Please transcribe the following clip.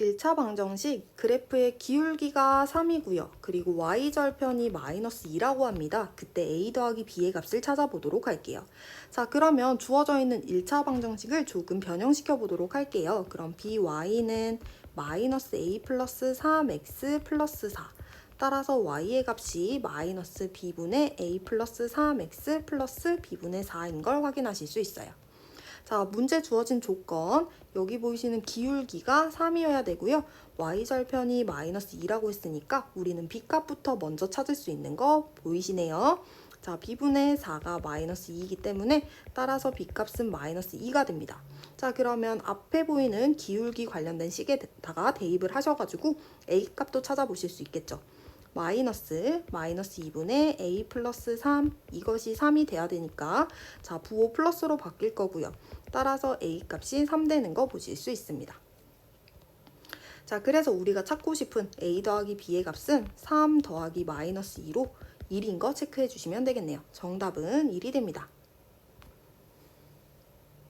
1차 방정식 그래프의 기울기가 3이고요. 그리고 y절편이 마이너스 2라고 합니다. 그때 a 더하기 b의 값을 찾아보도록 할게요. 자 그러면 주어져 있는 1차 방정식을 조금 변형시켜 보도록 할게요. 그럼 by는 마이너스 a 플러스 3x 플러스 4 따라서 y의 값이 마이너스 b분의 a 플러스 3x 플러스 b분의 4인 걸 확인하실 수 있어요. 자, 문제 주어진 조건. 여기 보이시는 기울기가 3이어야 되고요. y절편이 마이너스 2라고 했으니까 우리는 b값부터 먼저 찾을 수 있는 거 보이시네요. 자, b분의 4가 마이너스 2이기 때문에 따라서 b값은 마이너스 2가 됩니다. 자, 그러면 앞에 보이는 기울기 관련된 식에다가 대입을 하셔가지고 a 값도 찾아보실 수 있겠죠. 마이너스 마이너스 2분의 a 플러스 3 이것이 3이 돼야 되니까 자 부호 플러스로 바뀔 거고요. 따라서 a 값이 3 되는 거 보실 수 있습니다. 자 그래서 우리가 찾고 싶은 a 더하기 b의 값은 3 더하기 마이너스 2로 1인 거 체크해 주시면 되겠네요. 정답은 1이 됩니다.